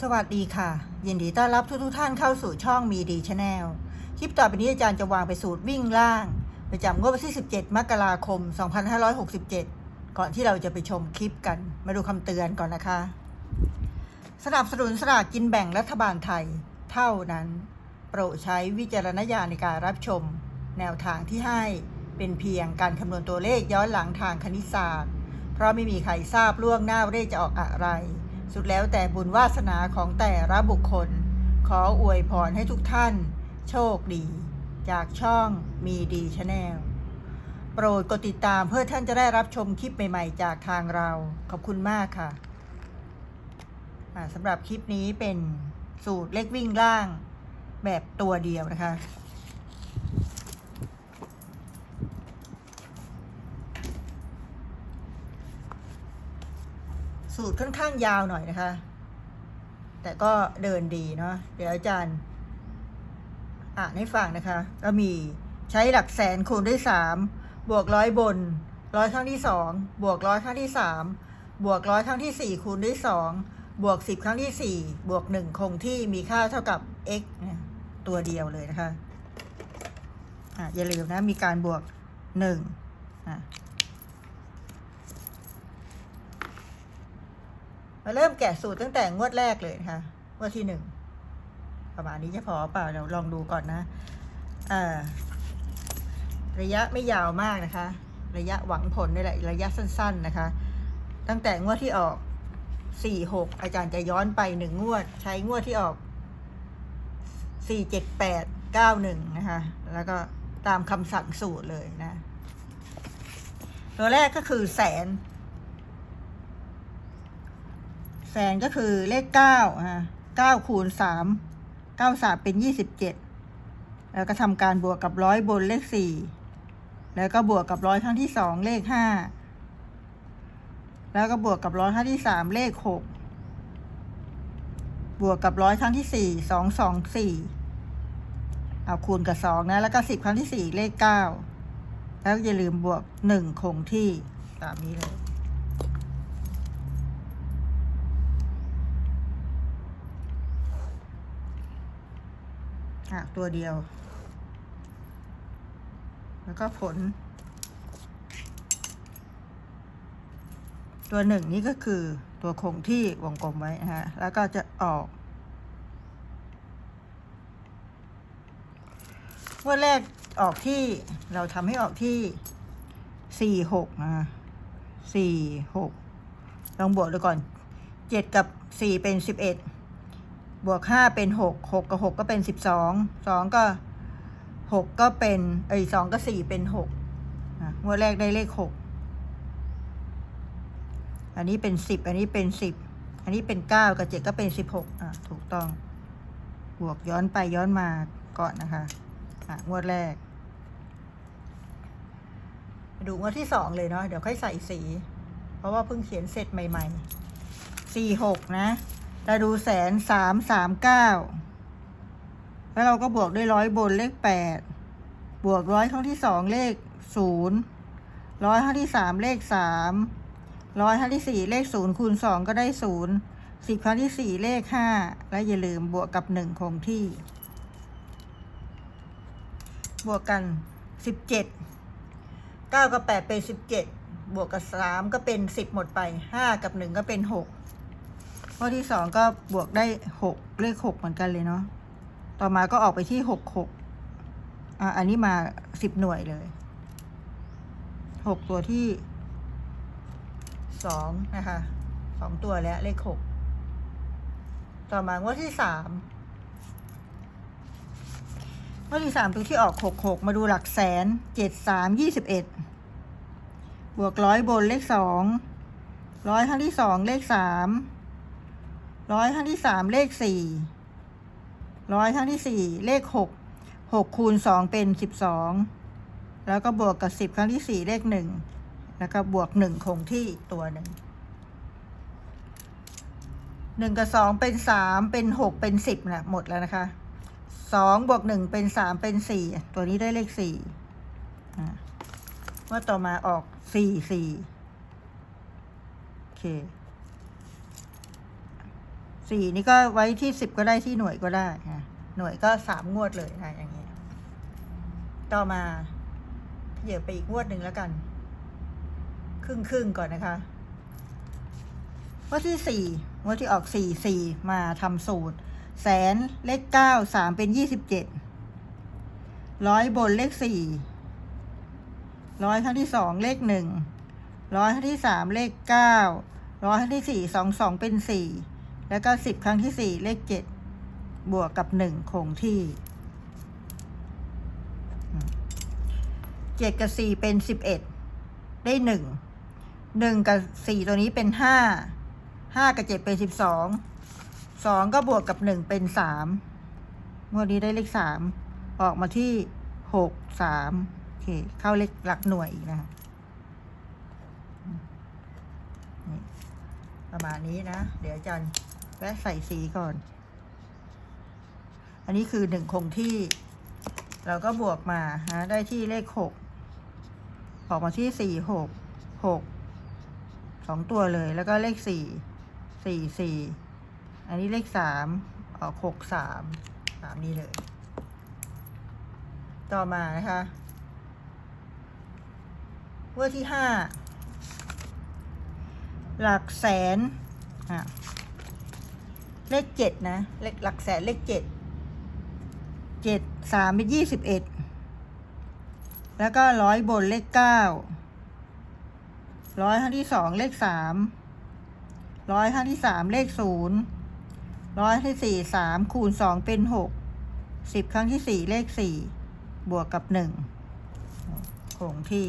สวัสดีค่ะ ยินดีต้อนรับทุกทุกท่านเข้าสู่ช่องมีดีชาแนลคลิปต่อไปนี้อาจารย์จะวางไปสูตรวิ่งล่าง ประจำงวดวันที่ 17 มกราคม 2567 ก่อนที่เราจะไปชมคลิปกัน มาดูคำเตือนก่อนนะคะ สนับสนุนสลากกินแบ่งรัฐบาลไทย เท่านั้น โปรดใช้วิจารณญาณในการรับชม แนวทางที่ให้เป็นเพียงการคำนวณตัวเลขย้อนหลังทางคณิตศาสตร์ เพราะไม่มีใครทราบล่วงหน้าว่าเลขจะออกอะไร สุดแล้วแต่บุญวาสนาของแต่ละบุคคล ขออวยพรให้ทุกท่าน โชคดี จากช่องมีดีชาแนลโปรดกดติดตามเพื่อท่านจะได้รับชมคลิปใหม่ๆ จากทางเรา ขอบคุณมากค่ะสำหรับคลิปนี้เป็นสูตรเลขวิ่งล่างแบบตัวเดียวนะคะ สูตรค่อนข้างยาวหน่อยนะคะ แต่ก็เดินดีเนาะเดี๋ยวอาจารย์อ่านให้ฟังนะคะ ก็มีใช้หลักแสนคูณด้วยสามบวกร้อยบนร้อยครั้งที่สองบวกร้อยครั้งที่สามบวกร้อยครั้งที่สี่คูณด้วยสองบวกสิบครั้งที่สี่บวกหนึ่งคงที่มีค่าเท่ากับ x ตัวเดียวเลยนะคะอะอย่าลืมนะมีการบวกหนึ่งอะ มาเริ่มแกะสูตรตั้งแต่งวดแรกเลยนะคะงวดที่หนึ่งประมาณนี้จะพอเปล่าเดี๋ยวลองดูก่อนนะระยะไม่ยาวมากนะคะ ระยะหวังผลนี่แหละระยะสั้น ๆนะคะ ตั้งแต่งวดที่ออกสี่หกอาจารย์จะย้อนไปหนึ่งงวด ใช้งวดที่ออกสี่เจ็ดแปดเก้าหนึ่งนะคะ แล้วก็ตามคำสั่งสูตรเลยนะ ตัวแรกก็คือแสน แสนก็คือเลขเก้าอะเก้าคูณสามเก้าสามเป็นยี่สิบเจ็ดแล้วก็ทำการบวกกับร้อยบนเลขสี่แล้วก็บวกกับร้อยครั้งที่สองเลขห้าแล้วก็บวกกับร้อยครั้งที่สามเลขหกบวกกับร้อยครั้งที่สี่สองสองสี่เอาคูณกับสองนะ แล้วก็สิบครั้งที่สี่เลขเก้าแล้วอย่าลืมบวกหนึ่งคงที่ตามนี้เลย อะตัวเดียว แล้วก็ผล ตัวหนึ่งนี่ก็คือตัวคงที่วงกลมไว้นะฮะ แล้วก็จะออกวันแรกออกที่เราทำให้ออกที่สี่หกนะสี่หกลองบวกดูก่อนเจ็ดกับสี่เป็นสิบเอ็ด บวกห้าเป็นหกหกกับหกก็เป็นสิบสองสองก็หกก็เป็นเอ้ยสองก็สี่เป็นหกอะงวดแรกได้เลขหกอันนี้เป็นสิบอันนี้เป็นสิบอันนี้เป็นเก้ากับเจ็ดก็เป็นสิบหกอะถูกต้อง บวกย้อนไปย้อนมาก่อนนะคะอะงวดแรก ดูงวดที่สองเลยเนาะเดี๋ยวค่อยใส่สี เพราะว่าเพิ่งเขียนเสร็จใหม่ๆสี่หกนะ เราดูแสนสามสามเก้าแล้วเราก็บวกด้วยร้อยบนเลขแปดบวกร้อยครั้งที่สองเลขศูนย์ร้อยครั้งที่สามเลขสามร้อยครั้งที่สี่เลขศูนย์คูณสองก็ได้ศูนย์สิบครั้งที่สี่เลขห้าและอย่าลืมบวกกับหนึ่งคงที่ บวกกันสิบเจ็ดเก้ากับแปดเป็นสิบเจ็ดบวกกับสามก็เป็นสิบหมดไปห้ากับหนึ่งก็เป็นหก ข้อที่สองก็บวกได้หกเลขหกเหมือนกันเลยเนาะต่อมาก็ออกไปที่หกหกอะอันนี้มาสิบหน่วยเลยหกตัวที่สองนะคะสองตัวแล้วเลขหกต่อมางวดที่สามงวดที่สามตัวที่ออกหกหกมาดูหลักแสนเจ็ดสามยี่สิบเอ็ดบวกร้อยบนเลขสองร้อยครั้งที่สองเลขสาม ร้อยครั้งที่สามเลขสี่ร้อยครั้งที่สี่เลขหกหกคูณสองเป็นสิบสองแล้วก็บวกกับสิบครั้งที่สี่เลขหนึ่งแล้วก็บวกหนึ่งคงที่อีกตัวหนึ่งหนึ่งกับสองเป็นสามเป็นหกเป็นสิบนะหมดแล้วนะคะสองบวกหนึ่งเป็นสามเป็นสี่ตัวนี้ได้เลขสี่ว่าต่อมาออกสี่สี่โอเค สี่นี่ก็ไว้ที่สิบก็ได้ที่หน่วยก็ได้นะหน่วยก็สามงวดเลยนะอย่างเงี้ ต่อมาเหยียบไปอีกงวดหนึ่งแล้วกัน ครึ่งครึ่งก่อนนะคะงวดที่สี่งวดที่ออกสี่สี่มาทำสูตร แสนเลขเก้าสามเป็นยี่สิบเจ็ดร้อยบนเลขสี่ร้อยครั้งที่สองเลขหนึ่งร้อยครั้งที่สามเลขเก้าร้อยครั้งที่สี่สองสองเป็นสี่ แล้วก็สิบครั้งที่สี่เลขเจ็ดบวกกับหนึ่งคงที่เจ็ดกับสี่เป็นสิบเอ็ดได้หนึ่งหนึ่งกับสี่ตัวนี้เป็นห้าห้ากับเจ็ดเป็นสิบสองสองก็บวกกับหนึ่งเป็นสามงวดนี้ได้เลขสามออกมาที่หกสามโอเค เข้าเลขหลักหน่วยอีกนะคะประมาณนี้นะ เดี๋ยวอาจารย์ แวะใส่สีก่อน อันนี้คือหนึ่งคงที่ เราก็บวกมาฮะได้ที่เลขหกออกมาที่สี่หกหกสองตัวเลยแล้วก็เลขสี่สี่สี่อันนี้เลขสามออกหกสามสามนี่เลย ต่อมานะคะงวดที่ห้าหลักแสนอะ เลขเจ็ดนะ เลขหลักแสนเลขเจ็ด เจ็ดสามเป็นยี่สิบเอ็ด แล้วก็ร้อยบนเลขเก้า ร้อยครั้งที่สองเลขสาม ร้อยครั้งที่สามเลขศูนย์ ร้อยที่สี่สามคูณสองเป็นหก สิบครั้งที่สี่เลขสี่ บวกกับหนึ่งคงที่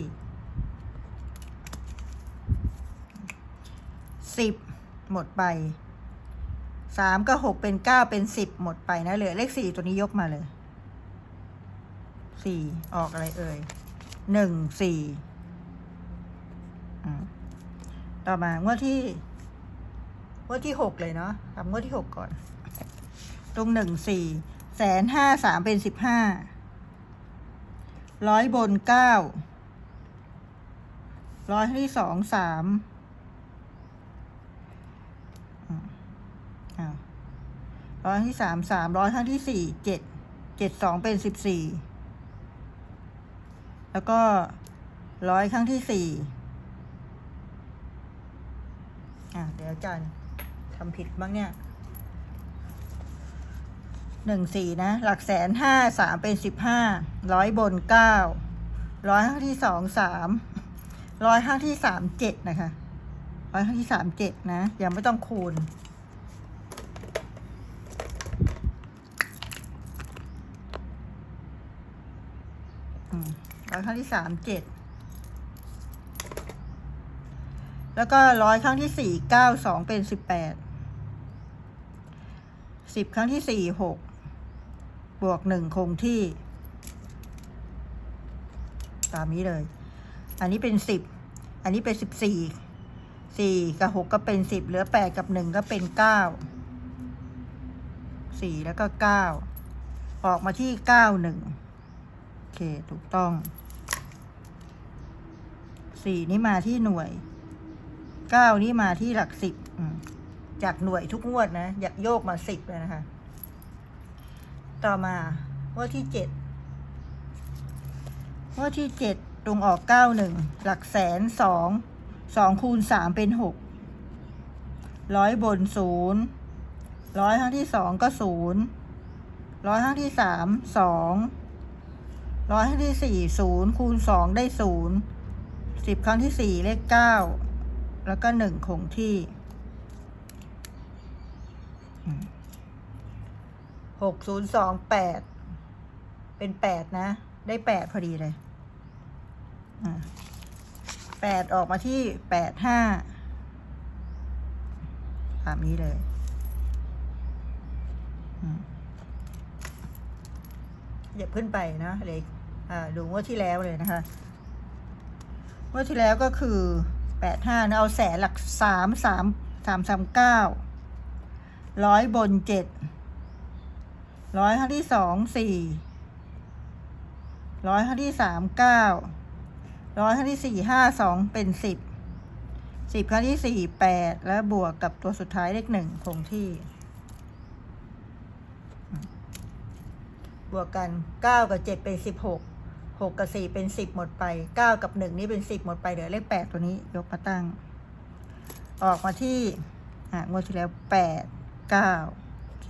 สิบหมดไป สามกับหกเป็นเก้าเป็นสิบหมดไปนะเหลือเลขสี่ตัวนี้ยกมาเลยสี่ออกอะไรเอ่ยหนึ่งสี่อืมต่อมางวดที่งวดที่หกเลยเนาะทำงวดที่หกก่อน ตรงหนึ่งสี่แสนห้าสามเป็นสิบห้าร้อยบนเก้าร้อยที่สองสามอืมอ้าว ร้อยที่สามสามร้อยครั้งที่สี่เจ็ดเจ็ดสองเป็นสิบสี่แล้วก็ร้อยครั้งที่สี่อะเดี๋ยวอาจารย์ทำผิดบ้างเนี่ยหนึ่งสี่นะ หลักแสนห้าสามเป็นสิบห้าร้อยบนเก้าร้อยข้างที่สองสามร้อยข้างที่สามเจ็ดนะคะร้อยข้างที่สามเจ็ดนะยังไม่ต้องคูณ อืม ร้อยครั้งที่สามเจ็ดแล้วก็ร้อยครั้งที่สี่เก้าสองเป็นสิบแปดสิบครั้งที่สี่หกบวกหนึ่งคงที่ ตามนี้เลย อันนี้เป็นสิบอันนี้เป็นสิบสี่สี่กับหกก็เป็นสิบเหลือแปดกับหนึ่งก็เป็นเก้าสี่แล้วก็เก้าออกมาที่เก้าหนึ่งโอเค ถูกต้อง สี่นี่มาที่หน่วย เก้านี่มาที่หลักสิบจากหน่วยทุกงวดนะอยากโยกมาสิบเลยนะคะ ต่อมางวดที่เจ็ดงวดที่เจ็ดตรงออกเก้าหนึ่งหลักแสนสองสองคูณสามเป็นหกร้อยบนศูนย์ร้อยครั้งที่สองก็ศูนย์ร้อยครั้งที่สามสองร้อยครั้งที่สี่ศูนย์คูณสองได้ศูนย์ สิบครั้งที่สี่เลขเก้าแล้วก็หนึ่งคงที่หกศูนย์สองแปดเป็นแปดนะ ได้แปดพอดีเลยแปดออกมาที่แปดห้าตามนี้เลยอย่าขึ้นไปนะเล็กดูงวดที่แล้วเลยนะคะ งวดที่แล้วก็คือแปดห้าเอาแสนหลักสามสามสามสามเก้าร้อยบนเจ็ดร้อยข้าที่สองสี่ร้อยข้าที่สามเก้าร้อยข้าที่สี่ห้าสองเป็นสิบสิบครั้งที่สี่แปดแล้วบวกกับตัวสุดท้ายเลขหนึ่งคงที่ บวกกันเก้ากับเจ็ดเป็นสิบหก หกกับสี่เป็นสิบหมดไปเก้ากับหนึ่งนี่เป็นสิบหมดไป เหลือเลขแปดตัวนี้ยกมาตั้ง ออกมาที่ อ่างวดที่แล้วแปดเก้าโอเค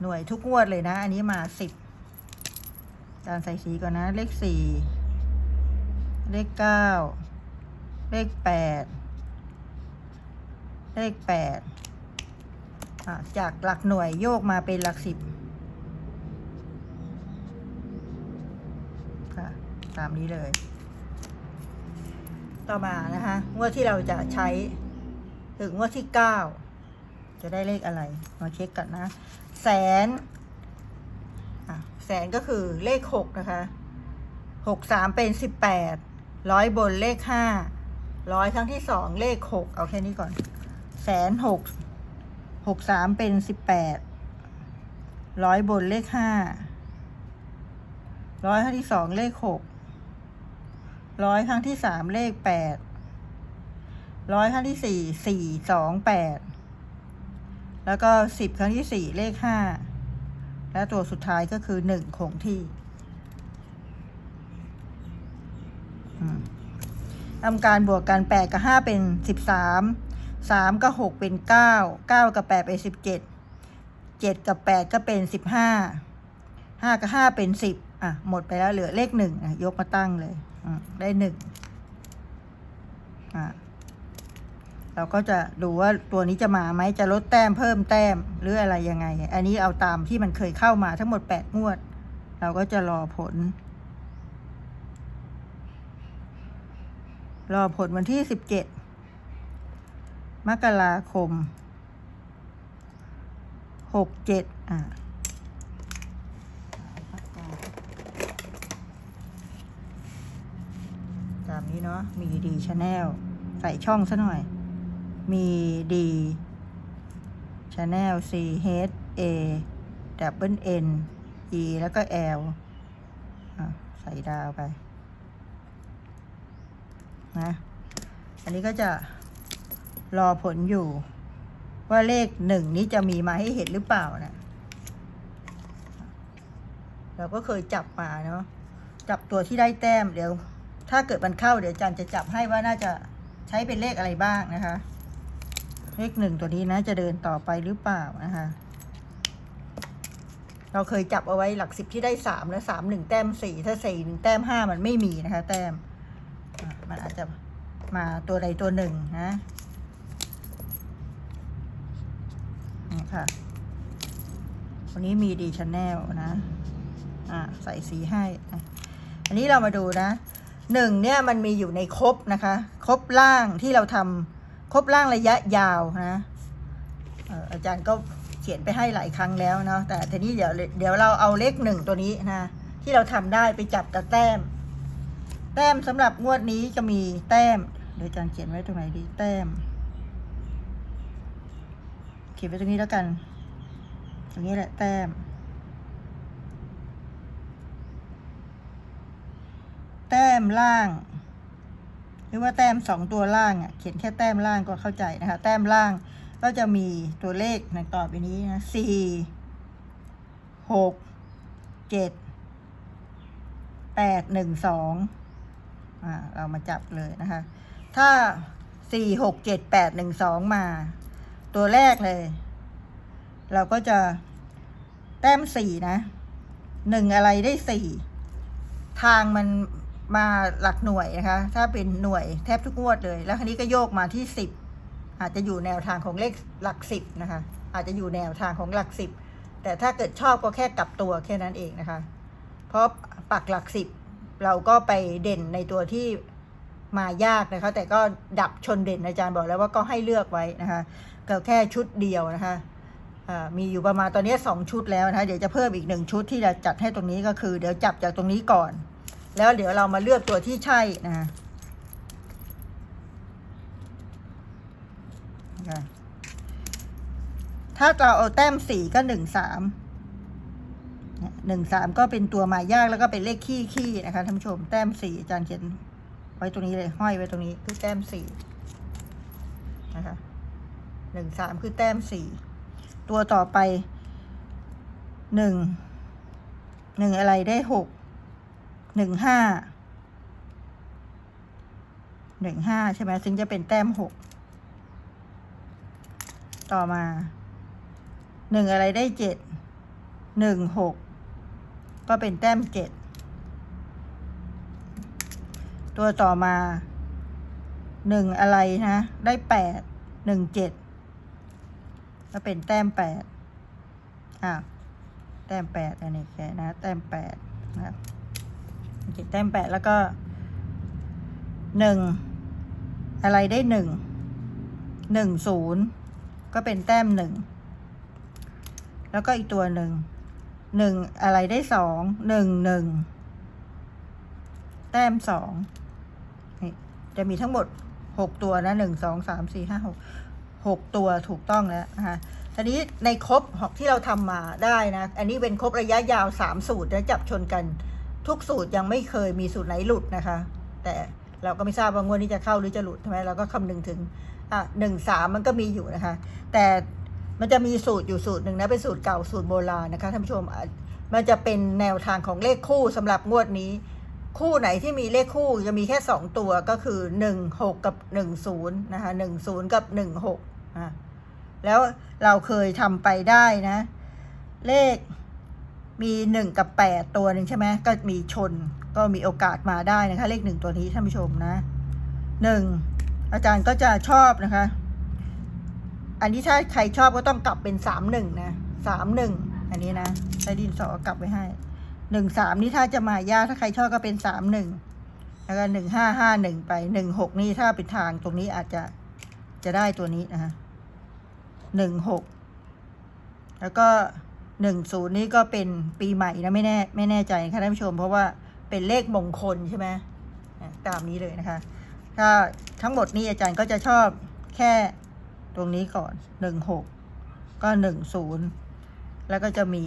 หน่วยทุกงวดเลยนะ อันนี้มาสิบจานใส่สีก่อนนะ เลขสี่เลขเก้าเลขแปดเลขแปดอะจากหลักหน่วยโยกมาเป็นหลักสิบ ค่ะ ตามนี้เลย ต่อมานะคะงวดที่เราจะใช้ ถึงงวดที่เก้าจะได้เลขอะไร มาเช็คกันนะ แสนแสนก็คือเลขหกนะคะหกสามเป็นสิบแปดร้อยบนเลขห้าร้อยครั้งที่สองเลขหกเอาแค่นี้ก่อนแสนหกหกสามเป็นสิบแปดร้อยบนเลขห้า ร้อยครั้งที่สองเลขหกร้อยครั้งที่สามเลขแปดร้อยครั้งที่สี่สี่สองแปดแล้วก็สิบครั้งที่สี่เลขห้าและตัวสุดท้ายก็คือหนึ่งคงที่ทำการบวกกันแปดกับห้าเป็นสิบสามสามกับหกเป็นเก้าเก้ากับแปดเป็นสิบเจ็ดเจ็ดกับแปดก็เป็นสิบห้าห้ากับห้าเป็นสิบ อะ หมดไปแล้วเหลือเลขหนึ่งอะ ยกมาตั้งเลยอได้หนึ่งอะเราก็จะดูว่าตัวนี้จะมาไหมจะลดแต้มเพิ่มแต้มหรืออะไรยังไง อันนี้เอาตามที่มันเคยเข้ามาทั้งหมดแปดงวด เราก็จะรอผล รอผลวันที่สิบเจ็ดมกราคมหกเจ็ดอ่าตาม นี้เนาะมีดีชาแนลใส่ช่องซะหน่อย มีดีชาแนล C H A double N E แล้วก็ L อใส่ดาวไปนะอันนี้ก็จะรอผลอยู่ ว่าเลขหนึ่งนี้จะมีมาให้เห็นหรือเปล่านะเราก็เคยจับมาเนาะจับตัวที่ได้แต้มเดี๋ยว ถ้าเกิดมันเข้าเดี๋ยวอาจันจะจับให้ว่าน่าจะใช้เป็นเลขอะไรบ้างนะคะ เลขหนึ่งตัวนี้นะ จะเดินต่อไปหรือเปล่านะคะ เราเคยจับเอาไว้หลักสิบที่ได้สามแล้วสามหนึ่งแต้มสี่ถ้าสี่หนึ่งแต้มห้ามันไม่มีนะคะ แต้ม มันอาจจะมาตัวใดตัวหนึ่งนะนี่ค่ะ วันนี้มีดีชแนลนะ อ่าใส่สีให้ อันนี้เรามาดูนะ หนึ่งเนี่ยมันมีอยู่ในครบนะคะครบล่างที่เราทำครบล่างระยะยาวนะเอ่ออาจารย์ก็เขียนไปให้หลายครั้งแล้วเนาะแต่ทีนี้เดี๋ยวเดี๋ยวเราเอาเลขหนึ่งตัวนี้นะที่เราทำได้ไปจับกับแต้ม แต้มสำหรับงวดนี้จะมีแต้มเดี๋ยวอาจารย์เขียนไว้ตรงไหนดีแต้ม เขียนไว้ตรงนี้แล้วกัน ตรงนี้แหละแต้ม แต้ มล่าง หรือว่าแต้มสองตัวล่างอะเขียนแค่แต้มล่างก็เข้าใจนะคะ แต้มล่างก็จะมีตัวเลขในต่อไปนี้นะสี่หกเจ็ดแปดหนึ่งสองอ่าเรามาจับเลยนะคะ ถ้าสี่หกเจ็ดแปดหนึ่งสองมา ตัวแรกเลย เราก็จะแต้มสี่นะหนึ่งอะไรได้สี่ทางมัน มาหลักหน่วยนะคะ ถ้าเป็นหน่วยแทบทุกงวดเลย แล้วคราวนี้ก็โยกมาที่สิบอาจจะอยู่แนวทางของเลขหลักสิบนะคะ อาจจะอยู่แนวทางของหลักสิบแต่ถ้าเกิดชอบก็แค่กลับตัวแค่นั้นเองนะคะ เพราะปักหลักสิบเราก็ไปเด่นในตัวที่มายากนะคะ แต่ก็ดับชนเด่นอาจารย์บอกแล้วว่าก็ให้เลือกไว้นะคะก็แค่ชุดเดียวนะคะมีอยู่ประมาณตอนนี้สองชุดแล้วนะคะ เดี๋ยวจะเพิ่มอีกหนึ่งชุดที่จะจัดให้ตรงนี้ก็คือ เดี๋ยวจับจากตรงนี้ก่อน แล้วเดี๋ยวเรามาเลือกตัวที่ใช่นะคะถ้าเราเอาแต้มสี่ก็หนึ่งสามหนึ่งสามก็เป็นตัวมายากแล้วก็เป็นเลขขี้ขี้นะคะท่านผู้ชมแต้มสี่อาจารย์เขียนไว้ตรงนี้เลยห้อยไว้ตรงนี้คือแต้มสี่นะคะหนึ่งสามคือแต้มสี่ตัวต่อไปหนึ่งหนึ่งอะไรได้หก หนึ่งห้าหนึ่งห้าใช่ไหมซึ่งจะเป็นแต้มหกต่อมาหนึ่งอะไรได้เจ็ดหนึ่งหกก็เป็นแต้มเจ็ดตัวต่อมาหนึ่งอะไรนะ ได้แปดหนึ่งเจ็ดก็เป็นแต้มแปดอะแต้มแปดอันนี้แค่นะ แต้มแปดนะ ครับแต้มแปดแล้วก็หนึ่งอะไรได้หนึ่งหนึ่งศูนย์ก็เป็นแต้มหนึ่งแล้วก็อีกตัวหนึ่งหนึ่งอะไรได้สองหนึ่งหนึ่งแต้มสองนี่จะมีทั้งหมดหกตัวนะหนึ่งสองสามสี่ห้าหกหกตัวถูกต้องแล้วนะคะทีนี้ในครบที่เราทำมาได้นะ อันนี้เป็นครบระยะยาวสามสูตรแล้วจับชนกัน ทุกสูตรยังไม่เคยมีสูตรไหนหลุดนะคะ แต่เราก็ไม่ทราบว่างวดนี้จะเข้าหรือจะหลุดใช่ไหมเราก็คำนึงถึงอะหนึ่งสามมันก็มีอยู่นะคะ แต่มันจะมีสูตรอยู่สูตรหนึ่งนะเป็นสูตรเก่าสูตรโบราณนะคะท่านผู้ชมมันจะเป็นแนวทางของเลขคู่สำหรับงวดนี้ คู่ไหนที่มีเลขคู่จะมีแค่สองตัวก็คือหนึ่งหกกับหนึ่งศูนย์นะคะหนึ่งศูนย์กับหนึ่งหกอะแล้วเราเคยทำไปได้นะ เลข มีหนึ่งกับแปดตัวหนึ่งใช่ไหมก็มีชนก็มีโอกาสมาได้นะคะ เลขหนึ่งตัวนี้ท่านผู้ชมนะหนึ่งอาจารย์ก็จะชอบนะคะ อันนี้ถ้าใครชอบก็ต้องกลับเป็นสามหนึ่งนะสามหนึ่งอันนี้นะใช้ดินสอกลับไว้ให้หนึ่งสามนี่ถ้าจะมายากถ้าใครชอบก็เป็นสามหนึ่งแล้วก็หนึ่งห้าห้าหนึ่งไปหนึ่งหกนี่ถ้าเป็นทางตรงนี้อาจจะจะได้ตัวนี้นะคะหนึ่งหกแล้วก็ หนึ่งศูนย์นี่ก็เป็นปีใหม่นะไม่แน่ไม่แน่ใจค่ะท่านผู้ชม เพราะว่าเป็นเลขมงคลใช่ไหมตามนี้เลยนะคะถ้าทั้งหมดนี้อาจารย์ก็จะชอบแค่ตรงนี้ก่อนหนึ่งหกก็หนึ่งศูนย์แล้วก็จะมี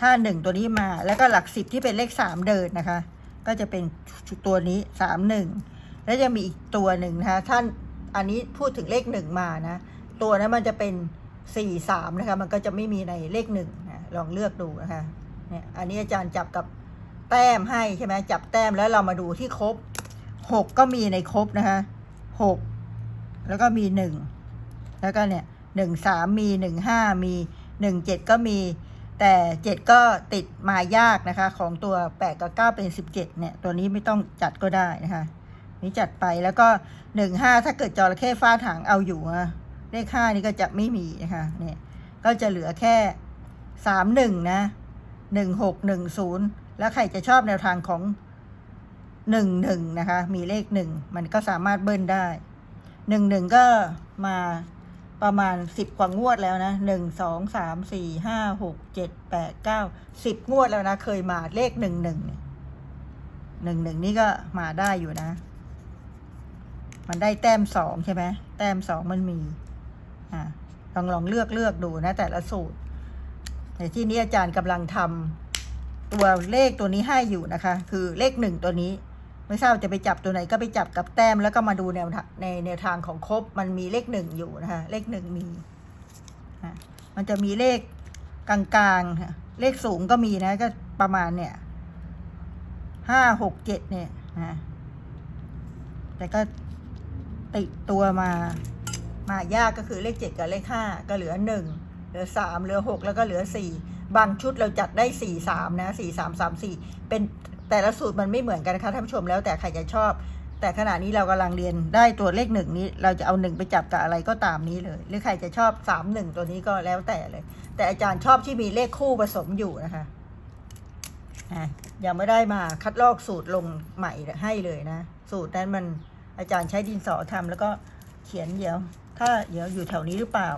ถ้าหนึ่งตัวนี้มา แล้วก็หลักสิบที่เป็นเลขสามเดินนะคะ ก็จะเป็นตัวนี้สามหนึ่งแล้วจะมีอีกตัวหนึ่งนะคะท่านอันนี้พูดถึงเลขหนึ่งมานะ ตัวนั้นมันจะเป็น สี่สามนะคะ มันก็จะไม่มีในเลขหนึ่งนะลองเลือกดูนะคะเนี่ยอันนี้อาจารย์จับกับแต้มให้ใช่ไหมจับแต้มแล้วเรามาดูที่ครบหกก็มีในครบนะคะหกแล้วก็มีหนึ่งแล้วก็เนี่ยหนึ่งสามมีหนึ่งห้ามีหนึ่งเจ็ดก็มี แต่เจ็ดก็ติดมายากนะคะ ของตัวแปดกับเก้าเป็นสิบเจ็ดเนี่ย ตัวนี้ไม่ต้องจัดก็ได้นะคะนี่จัดไปแล้วก็หนึ่งห้าถ้าเกิดจระเข้ฟาดหางเอาอยู่นะ เลขห้านี่ก็จะไม่มีนะคะเนี่ยก็จะเหลือแค่สามหนึ่งนะหนึ่งหกหนึ่งศูนย์แล้วใครจะชอบแนวทางของหนึ่งหนึ่งนะคะ มีเลขหนึ่งมันก็สามารถเบิ้ลได้หนึ่งหนึ่งก็มาประมาณสิบกว่างวดแล้วนะหนึ่งสองสามสี่ห้าหกเจ็ดแปดเก้าสิบงวดแล้วนะ เคยมาเลขหนึ่งหนึ่งหนึ่งหนึ่งนี่ก็มาได้อยู่นะ มันได้แต้มสองใช่ไหมแต้มสองมันมี อ่าลองลองเลือกเลือกดูนะ แต่ละสูตรแต่ที่นี้อาจารย์กำลังทำตัวเลขตัวนี้ให้อยู่นะคะ คือเลขหนึ่งตัวนี้ ไม่ทราบจะไปจับตัวไหนก็ไปจับกับแต้ม แล้วก็มาดูแนวในแนวทางของครบมันมีเลขหนึ่งอยู่นะคะ เลขหนึ่งมีมันจะมีเลขกลางๆค่ะเลขสูงก็มีนะก็ประมาณเนี่ยห้าหกเจ็ดเนี่ยนะแต่ก็ติดตัวมา มายากก็คือเลขเจ็ดกับเลขห้าก็เหลือหนึ่งเหลือสามเหลือหกแล้วก็เหลือสี่บางชุดเราจัดได้สี่สามนะสี่สามสามสี่เป็นแต่ละสูตรมันไม่เหมือนกันนะคะท่านผู้ชมแล้วแต่ใครจะชอบ แต่ขณะนี้เรากำลังเรียนได้ตัวเลขหนึ่งนี้ เราจะเอาหนึ่งไปจับกับอะไรก็ตามนี้เลย หรือใครจะชอบสามหนึ่งตัวนี้ก็แล้วแต่เลย แต่อาจารย์ชอบที่มีเลขคู่ผสมอยู่นะคะยังไม่ได้มาคัดลอกสูตรลงใหม่ให้เลยนะ สูตรนั้นมันอาจารย์ใช้ดินสอทำแล้วก็เขียนเดี๋ยว ถ้าเดี๋ยวอยู่แถวนี้หรือเปล่า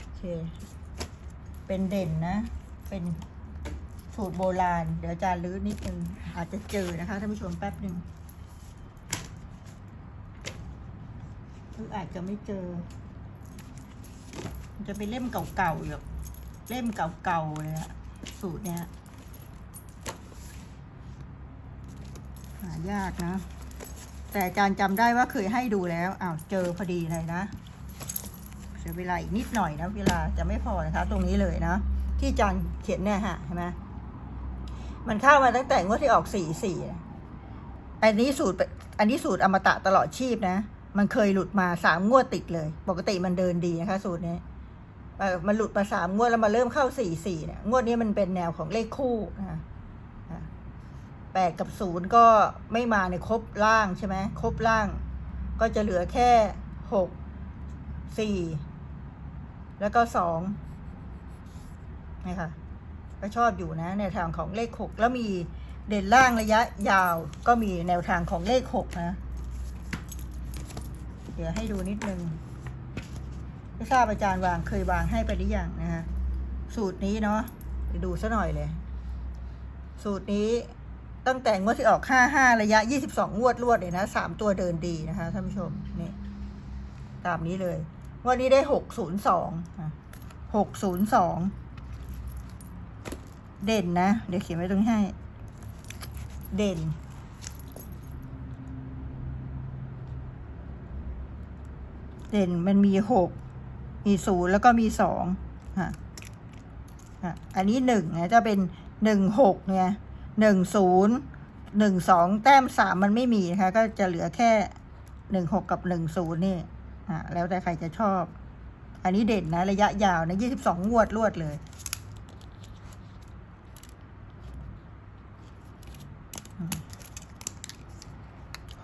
โอเค เป็นเด่นนะ เป็นสูตรโบราณ เดี๋ยวอาจารื้อนิดนึง อาจจะเจอนะคะท่านผู้ชมแป๊บหนึ่งหรืออาจจะไม่เจอ จะเป็นเล่มเก่าๆอยู่เล่มเก่าๆเลยอะสูตรเนี้ยหายากนะ แต่อาจารย์จำได้ว่าเคยให้ดูแล้วอ้าวเจอพอดีเลยนะเสียเวลาอีกนิดหน่อยนะ เวลาจะไม่พอนะคะ ตรงนี้เลยนะ ที่อาจารย์เขียนเนี่ยฮะเห็นไหมมันเข้ามาตั้งแต่งวดที่ออกสี่สี่อันนี้สูตรอันนี้สูตรอมตะตลอดชีพนะ มันเคยหลุดมาสามงวดติดเลย ปกติมันเดินดีนะคะ สูตรนี้มันหลุดมาสามงวดแล้วมาเริ่มเข้าสี่สี่เนี่ยงวดนี้มันเป็นแนวของเลขคู่นะคะอะ แปดกับศูนย์ก็ไม่มาในครบล่างใช่ไหมครบล่าง ก็จะเหลือแค่หกสี่แล้วก็สองนะคะก็ชอบอยู่นะแนวทางของเลขหกแล้วมีเด่นล่างระยะยาวก็มีแนวทางของเลขหกนะ เดี๋ยวให้ดูนิดนึงไม่ทราบอาจารย์วางเคยวางให้ไปหรือยังนะฮะสูตรนี้เนาะไปดูซะหน่อยเลย สูตรนี้ ตั้งแต่งวดที่ออกห้าห้าระยะยี่สิบสองงวดรวดเลยนะสามตัวเดินดีนะคะท่านผู้ชม นี่ ตามนี้เลย วันนี้ได้หกศูนย์สองหกศูนย์สองเด่นนะ เดี๋ยวเขียนไว้ตรงนี้ให้ เด่น เด่นมันมีหกมีศูนย์แล้วก็มีสองฮะอะอันนี้หนึ่งนะจะเป็นหนึ่งหกเนี่ย หนึ่งศูนย์หนึ่งสองแต้มสามมันไม่มีนะคะ ก็จะเหลือแค่หนึ่งหกกับหนึ่งศูนย์นี่อะแล้วแต่ใครจะชอบ อันนี้เด่นนะ ระยะยาวนะยี่สิบสองงวดรวดเลย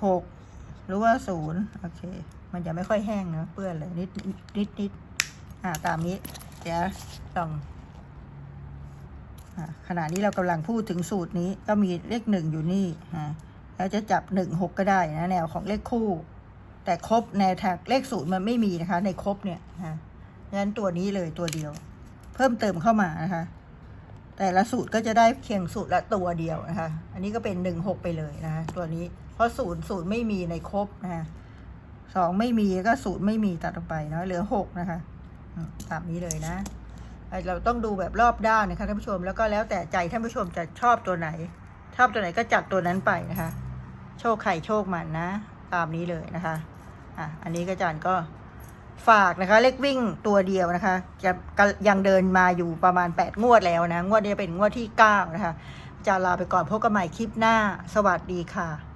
หกหรือว่าศูนย์โอเค มันจะไม่ค่อยแห้งนะเปื้อนเลยนิดนิดนิดอ่าตามนี้ เดี๋ยวลอง ขณะนี้เรากำลังพูดถึงสูตรนี้ก็มีเลขหนึ่งอยู่นี่ฮะแล้วจะจับหนึ่งหกก็ได้นะแนวของเลขคู่ แต่ครบในแท็กเลขศูนย์มันไม่มีนะคะ ในครบเนี่ยฮะงั้นตัวนี้เลยตัวเดียว เพิ่มเติมเข้ามานะคะ แต่ละสูตรก็จะได้เพียงสูตรละตัวเดียวนะคะ อันนี้ก็เป็นหนึ่งหกไปเลยนะคะตัวนี้เพราะศูนย์ศูนย์ไม่มีในครบนะคะสองไม่มีก็ศูนย์ไม่มีตัดออกไปเนาะเหลือหกนะคะตามนี้เลยนะ เราต้องดูแบบรอบด้านนะคะท่านผู้ชมแล้วก็แล้วแต่ใจท่านผู้ชมจะชอบตัวไหน ชอบตัวไหนก็จัดตัวนั้นไปนะคะ โชคใครโชคมันนะ ตามนี้เลยนะคะอะอันนี้ก็อาจารย์ก็ฝากนะคะ เลขวิ่งตัวเดียวนะคะ จะก็ยังเดินมาอยู่ประมาณ 8 งวดแล้วนะ งวดนี้เป็นงวดที่ 9 นะคะอาจารย์ลาไปก่อนพบกันใหม่คลิปหน้า สวัสดีค่ะ